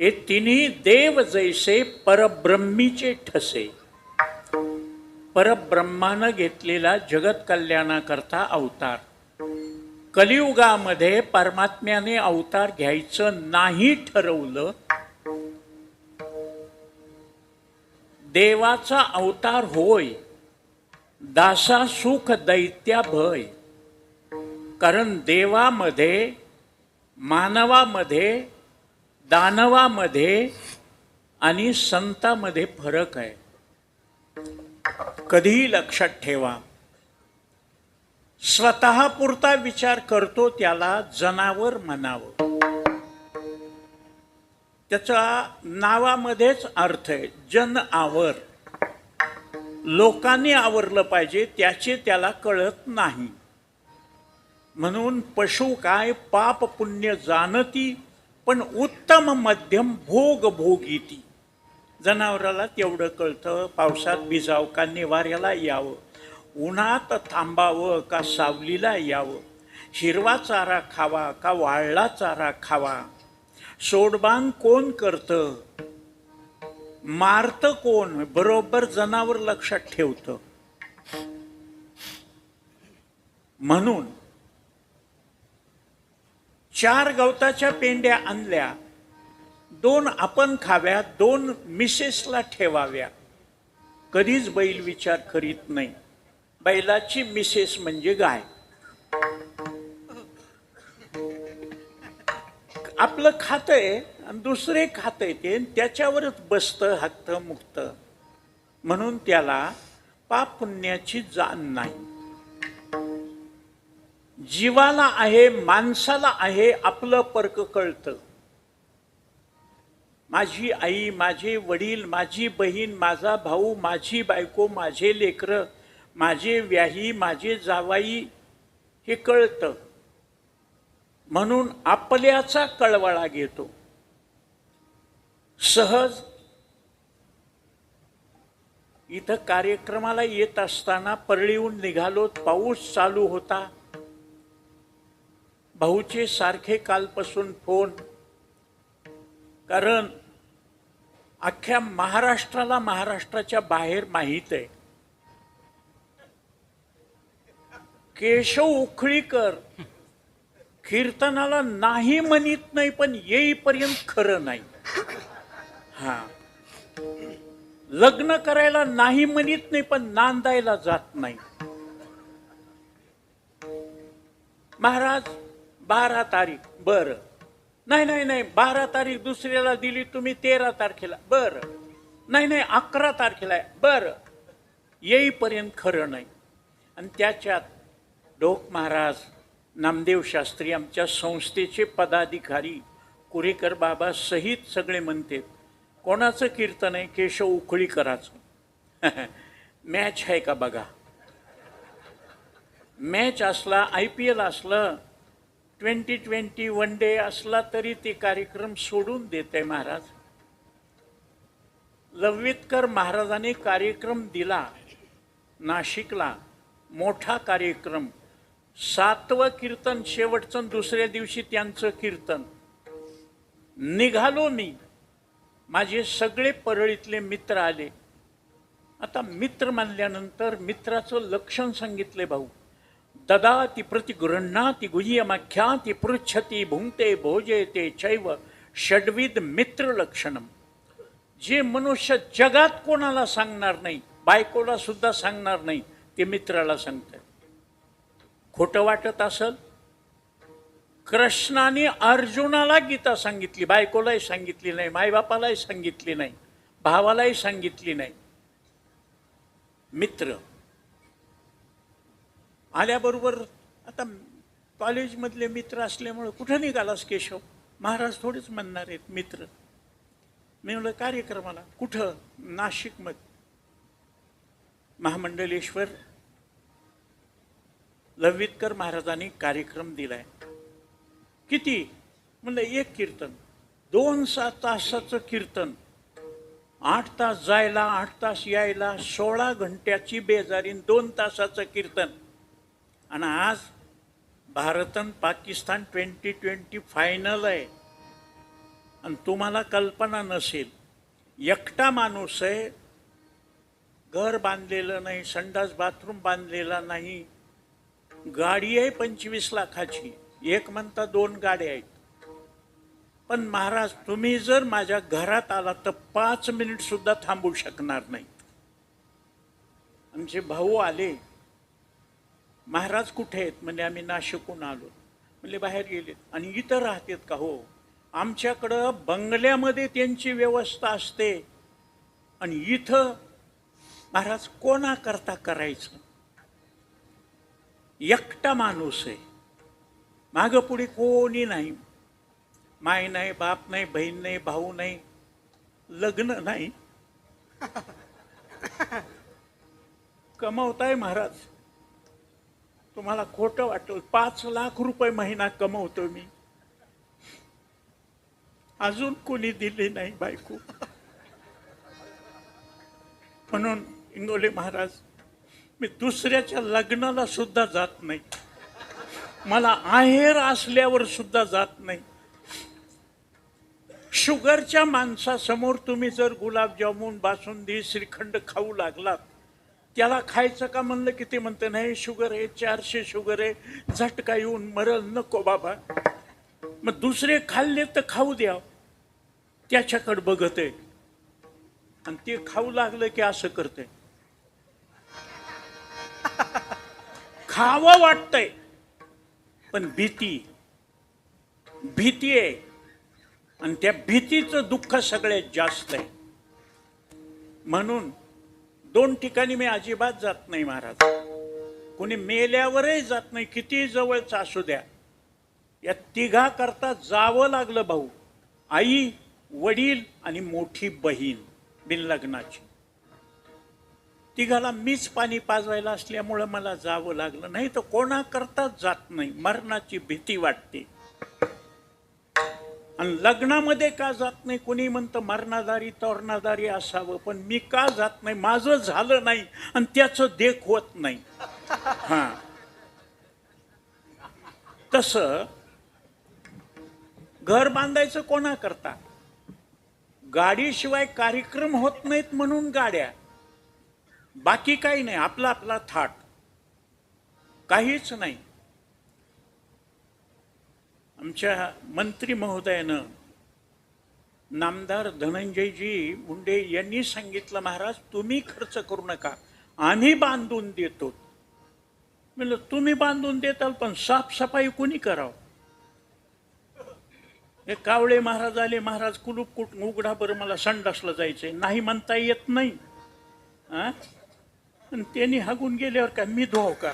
हे तिन्ही देव जैसे परब्रह्मीचे ठसे. परब्रह्मानं घेतलेला जगत कल्याणाकरता अवतार. कलियुगामध्ये परमात्म्याने अवतार घ्यायचं नाही ठरवलं. देवाचा अवतार होय. दासा सुख दैत्या भय. कारण देवामध्ये मानवामध्ये दानवामध्ये आणि संतामध्ये फरक आहे. कधीही लक्षात ठेवा. स्वतःपुरता विचार करतो त्याला जनावर म्हणावं. त्याचा नावामध्येच अर्थ आहे जन आवर. लोकांनी आवरलं पाहिजे त्याचे त्याला कळत नाही. म्हणून पशु काय पाप पुण्य जाणती पण उत्तम मध्यम भोग भोगीती. जनावराला तेवढं कळतं पावसात भिजावं का निवाऱ्याला यावं उन्हात थांबावं का सावलीला यावं हिरवा चारा खावा का वाळला चारा खावा सोडबान कोण करतं मारतं कोण बरोबर जनावर लक्षात ठेवतं. म्हणून चार गवताच्या पेंड्या आणल्या. दोन आपण खाव्या दोन मिसेसला ठेवाव्या. कधीच बैल विचार करीत नाही. बैलाची मिसेस म्हणजे गाय. आपलं खातंय आणि दुसरे खातंय ते आणि त्याच्यावरच बसतं हाकतं मुक्त म्हणून त्याला पाप पुण्याची जाण नाही. जीवाला आहे माणसाला आहे आपलं परक कळतं. माझी आई माझे वडील माझी बहीण माझा भाऊ माझी बायको माझे लेकरं माझे व्याही माझे जावाई हे कळतं. म्हणून आपल्याचा कळवळा घेतो. सहज इथं कार्यक्रमाला येत असताना परळीहून निघालो पाऊस चालू होता. भाऊचे सारखे कालपासून फोन. कारण अख्ख्या महाराष्ट्राला महाराष्ट्राच्या बाहेर माहीत आहे. केशव उखळीकर कीर्तनाला नाही म्हणत नाही पण येईपर्यंत खरं नाही. हा. लग्न करायला नाही म्हणत नाही पण नांदायला जात नाही. महाराज बारा तारीख बर. नाही नाही नाही बारा तारीख दुसऱ्याला दिली तुम्ही तेरा तारखेला बर. नाही नाही अकरा तारखेला आहे बर. येईपर्यंत खरं नाही. आणि त्याच्यात डोक महाराज नामदेव शास्त्री आमच्या संस्थेचे पदाधिकारी कुरेकर बाबा सहित सगळे म्हणतात कोणाचं कीर्तन आहे केशव उखळीकराचं? मॅच आहे का बघा? मॅच असला आय पी एल असलं ट्वेंटी ट्वेंटी वन डे असला तरी ते कार्यक्रम सोडून देते महाराज. लव्वितकर महाराजांनी कार्यक्रम दिला नाशिकला मोठा कार्यक्रम. सातवं कीर्तन शेवटचं दुसऱ्या दिवशी त्यांचं कीर्तन. निघालो मी. माझे सगळे परळीतले मित्र आले. आता मित्र मानल्यानंतर मित्राचं लक्षण सांगितले भाऊ. ददाति प्रतिगृह्णाति गुह्यमख्याति पृच्छति भोजे भोजयते चैव षड्विध मित्रलक्षणं जे मनुष्य जगात कोणाला सांगणार नाही बायकोला सुद्धा सांगणार नाही ते मित्राला सांगतात खोटं वाटत असल? कृष्णाने अर्जुनाला गीता सांगितली बायकोलाही सांगितली नाही मायबापालाही सांगितली नाही भावालाही सांगितली नाही. मित्र आल्याबरोबर आता कॉलेजमधले मित्र असल्यामुळं कुठं निघालास केशव? महाराज थोडेच म्हणणार आहेत मित्र. मी म्हणलं कार्यक्रमाला कुठं? नाशिकमध्ये. महामंडलेश्वर लवितकर महाराजांनी कार्यक्रम दिलाय. किती? म्हणलं एक कीर्तन. दोन सात तासाचं कीर्तन. आठ तास जायला आठ तास यायला सोळा घंट्याची बेजारीन दोन तासाचं कीर्तन. आणि आज भारत आणि पाकिस्तान ट्वेंटी ट्वेंटी फायनल आहे. आणि तुम्हाला कल्पना नसेल एकटा माणूस आहे घर बांधलेलं नाही संडास बाथरूम बांधलेला नाही गाडी आहे पंचवीस लाखाची. एक म्हणता दोन गाड्या आहेत. पण महाराज तुम्ही जर माझ्या घरात आला तर पाच मिनिट सुद्धा थांबू शकणार नाही. आमचे भाऊ आले महाराज कुठे आहेत? म्हणजे आम्ही नाशिकहून आलो. म्हणजे बाहेर गेलेत. आणि इथं राहतात का? हो. आमच्याकडं बंगल्यामध्ये त्यांची व्यवस्था असते. आणि इथं महाराज कोणाकरता करायचं? एकटा माणूस आहे. मागं पुढे कोणी नाही. माय नाही बाप नाही बहीण नाही भाऊ नाही लग्न नाही. कमावताय महाराज. तुम्हाला खोटं वाटलं पाच लाख रुपये महिना कमवतो मी. अजून कोणी दिली नाही बायको. म्हणून इंगोले महाराज मी दुसऱ्याच्या लग्नाला सुद्धा जात नाही. मला आहेर असल्यावर सुद्धा जात नाही. शुगरच्या माणसासमोर तुम्ही जर गुलाबजामुन बासुंदी श्रीखंड खाऊ लागलात त्याला खायचं का म्हणलं की ते म्हणते नाही शुगर आहे चारशे शुगर आहे झटका येऊन मरल नको बाबा. मग दुसरे खाल्ले तर खाऊ द्या. त्याच्याकडे बघत आहे. आणि ते खाऊ लागलं की असं करते खावं वाटतंय पण भीती. भीती आहे. आणि त्या भीतीचं दुःख सगळ्यात जास्त आहे. म्हणून दोन ठिकाणी मी अजिबात जात नाही महाराज. कोणी मेल्यावरही जात नाही किती जवळच असू द्या. या तिघा करता जावं लागलं भाऊ. आई वडील आणि मोठी बहीण बिनलग्नाची. तिघाला मीच पाणी पाजवायला असल्यामुळं मला जावं लागलं. नाही तर कोणाकरताच जात नाही. मरणाची भीती वाटते. आणि लग्नामध्ये का जात नाही? कोणी म्हणतं मरणादारी तोरणादारी असावं पण मी का जात नाही? माझं झालं नाही आणि त्याचं देख होत नाही. हा. तस घर बांधायचं कोणा करता गाडीशिवाय कार्यक्रम होत नाहीत म्हणून गाड्या. बाकी काही नाही आपला आपला थाट. काहीच नाही. आमच्या मंत्री महोदयानं नामदार धनंजयजी मुंडे यांनी सांगितलं महाराज तुम्ही खर्च करू नका. आम्ही बांधून देतो. म्हणलं तुम्ही बांधून देताल पण साफसफाई कोणी करावं? हे कावळे महाराज आले महाराज कुलूप कुठ उघडा बरं मला संडासला जायचंय. नाही म्हणता येत नाही. हा आणि त्यांनी हागून गेल्यावर का मी धुव का?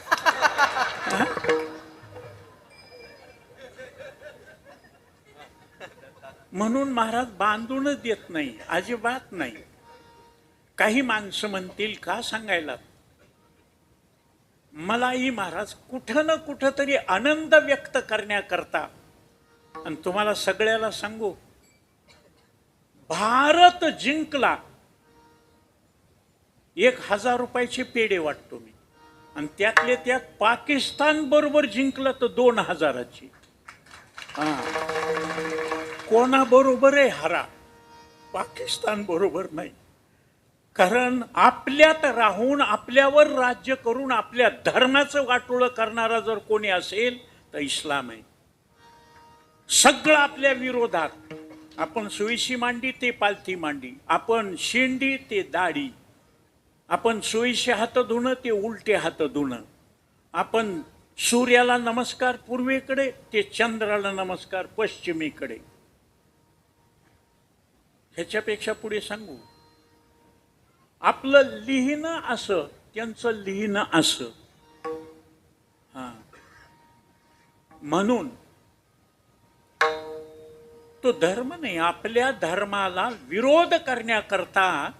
म्हणून महाराज बांधूनच देत नाही अजिबात नाही. काही माणसं म्हणतील का सांगायला? मलाही महाराज कुठं ना कुठं तरी आनंद व्यक्त करण्याकरता. आणि तुम्हाला सगळ्याला सांगू भारत जिंकला. एक हजार रुपयाचे पेढे वाटतो मी. आणि त्यातले त्यात पाकिस्तान बरोबर जिंकलं तर दोन हजाराची. हा. कोणाबरोबर आहे हरा? पाकिस्तान बरोबर नाही. कारण आपल्यात राहून आपल्यावर राज्य करून आपल्या धर्माचं वाटोळं करणारा जर कोणी असेल तर इस्लाम आहे. सगळं आपल्या विरोधात. आपण सोयीशी मांडी ते पालथी मांडी. आपण शेंडी ते दाढी. आपण सोयीशी हात धुणं ते उलटे हात धुणं. आपण सूर्याला नमस्कार पूर्वेकडे ते चंद्राला नमस्कार पश्चिमेकडे. ह्याच्यापेक्षा पुढे सांगू. आपलं लिहिणं असं त्यांचं लिहिणं असं. हा. म्हणून तो धर्म नाही आपल्या धर्माला विरोध करण्याकरता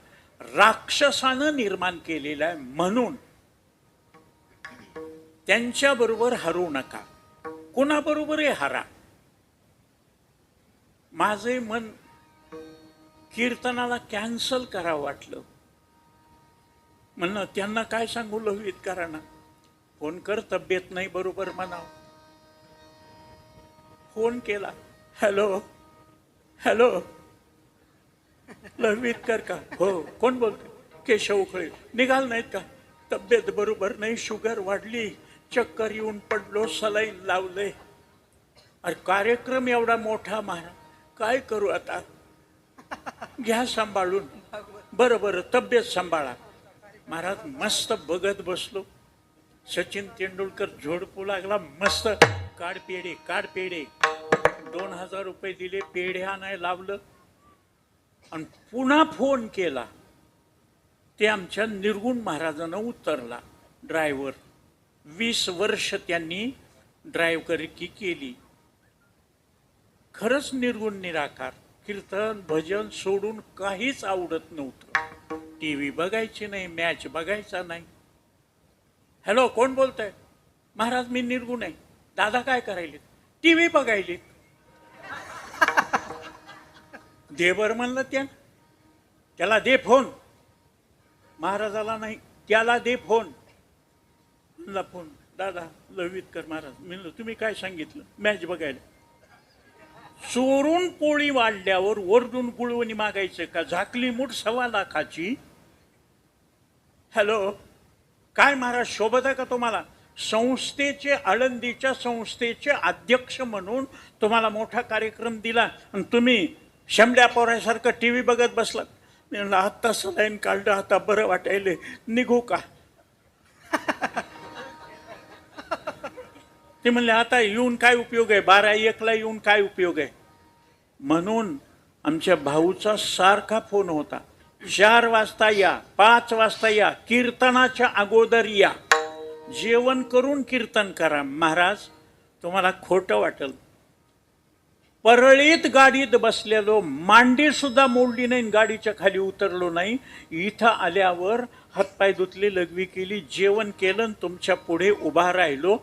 राक्षसानं निर्माण केलेला आहे. म्हणून त्यांच्याबरोबर हरू नका. कोणाबरोबरही हरा. माझे मन कीर्तनाला कॅन्सल करावं वाटलं. म्हणलं त्यांना काय सांगू लोहित कराना फोन कर तब्येत नाही बरोबर म्हणाव. फोन केला हॅलो हॅलो लढवीतकर का? हो कोण बोलतो केशव उखळे. निघाल नाहीत का? तब्येत बरोबर नाही शुगर वाढली चक्कर येऊन पडलो सलाईन लावले. अरे कार्यक्रम एवढा मोठा महा काय करू आता? घ्या सांभाळून. बरं बरं तब्येत सांभाळा. महाराज मस्त बघत बसलो. सचिन तेंडुलकर झोडपू लागला मस्त. काड पेढे काड पेढे. दोन हजार रुपये दिले पेढ्या नाही लावलं. आणि पुन्हा फोन केला. ते आमच्या निर्गुण महाराजांना उतरला. ड्रायव्हर. वीस वर्ष त्यांनी ड्रायव्हरी केली. खरंच निर्गुण निराकार. कीर्तन भजन सोडून काहीच आवडत नव्हतं. टी व्ही बघायची नाही मॅच बघायचा नाही. हॅलो कोण बोलत आहे महाराज मी निर्गुण आहे. दादा काय करायले टी व्ही बघायले दे म्हणलं त्या त्याला दे फोन. महाराजाला नाही त्याला दे फोन. म्हणला फोन. दादा लवितकर महाराज. म्हणलं तुम्ही काय सांगितलं? मॅच बघायला. चोरून पोळी वाढल्यावर वरडून गुळवणी मागायचं का? झाकली मूठ सव्वा लाखाची. हॅलो? काय महाराज शोभत आहे का तुम्हाला? संस्थेचे आळंदीच्या संस्थेचे अध्यक्ष म्हणून तुम्हाला मोठा कार्यक्रम दिला आणि तुम्ही शंभल्या पोरासारखं टी व्ही बघत बसलात. आत्ता सलाईन काढलं आता बरं वाटायले निघू का? ते म्हणले आता येऊन काय उपयोग आहे? बारा एकला येऊन काय उपयोग आहे? म्हणून आमच्या भाऊचा सारखा फोन होता. चार वाजता या पाच वाजता या कीर्तनाच्या अगोदर या. जेवण करून कीर्तन करा. महाराज तुम्हाला खोटं वाटेल. परळीत गाडीत बसलेलो मांडी सुद्धा मोडली नाही गाडीच्या खाली उतरलो नाही. इथं आल्यावर हातपाय धुतले लघवी केली जेवण केलं तुमच्यापुढे उभा राहिलो.